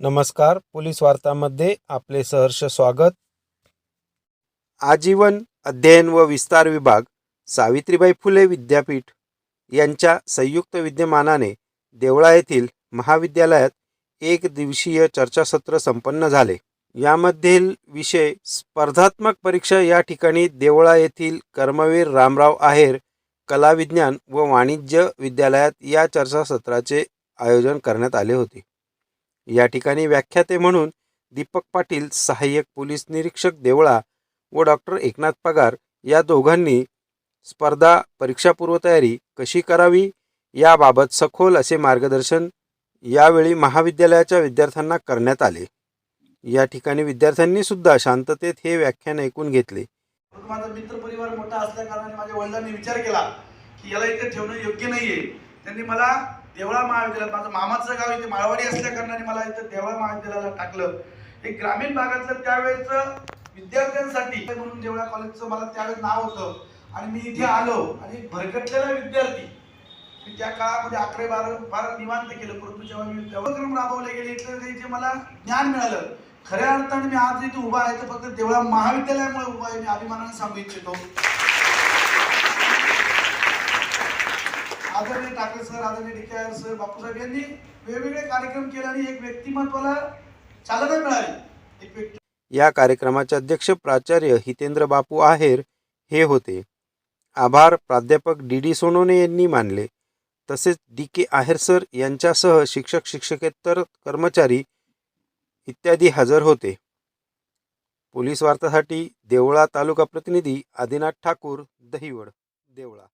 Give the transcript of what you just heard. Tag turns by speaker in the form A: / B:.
A: नमस्कार पोलीस वार्तामध्ये आपले सहर्ष स्वागत. आजीवन अध्ययन व विस्तार विभाग सावित्रीबाई फुले विद्यापीठ यांच्या संयुक्त विद्यमानाने देवळा येथील महाविद्यालयात एक दिवसीय चर्चासत्र संपन्न झाले. यामधील विषय स्पर्धात्मक परीक्षा या ठिकाणी देवळा येथील कर्मवीर रामराव आहेर कला विज्ञान व वाणिज्य विद्यालयात या चर्चासत्राचे आयोजन करण्यात आले होते. या ठिकाणी व्याख्याते म्हणून दीपक पाटील सहाय्यक पोलीस निरीक्षक देवळा व डॉक्टर एकनाथ पगार या दोघांनी स्पर्धा परीक्षा पूर्वतयारी कशी करावी याबाबत सखोल असे मार्गदर्शन यावेळी महाविद्यालयाच्या विद्यार्थ्यांना करण्यात आले. या ठिकाणी विद्यार्थ्यांनी सुद्धा शांततेत हे व्याख्यान ऐकून घेतले.
B: माझा मित्र परिवार मोठा असल्या कारणाने माझ्या वडिलांनी विचार केला की याला इथे ठेवणं योग्य नाहीये. त्यांनी मला देवळा महाविद्यालयात माझं मामाचं गाव इथे माळवाडी असल्या कारणाने मला इथं देवळा महाविद्यालयाला टाकलं. हे ग्रामीण भागातलं त्यावेळेचं विद्यार्थ्यांसाठी म्हणून देवळा कॉलेजचं मला त्यावेळेस नाव होतं. आणि मी इथे आलो आणि भरकटलेला विद्यार्थी. मी त्या काळामध्ये अकरा बारा फार निवांत केलं. परंतु जेव्हा मी उपक्रम राबवले गेले इथलं जे मला ज्ञान मिळालं खऱ्या अर्थाने मी आज इथे उभा आहे. तर फक्त देवळा महाविद्यालयामुळे उभा आहे मी अभिमानाने सांगू इच्छितो. आदरणीय ठाकरे सर आदरणीय डिकेआर सर बापूसाहेब यांनी वेगवेगळे कार्यक्रम केले आणि एक व्यक्तिमत्वाला चालना मिळाली. एक
A: या कार्यक्रमाचे अध्यक्ष प्राचार्य हितेंद्र बापू आहेर हे होते. आभार प्राध्यापक डी डी सोनोने यांनी मानले. तसेच डी के आहेर सर यांच्यासह शिक्षक शिक्षकेतर कर्मचारी इत्यादी हजर होते. पोलीस वार्तासाठी देवळा तालुका प्रतिनिधी आदिनाथ ठाकूर दहिवड देवळा.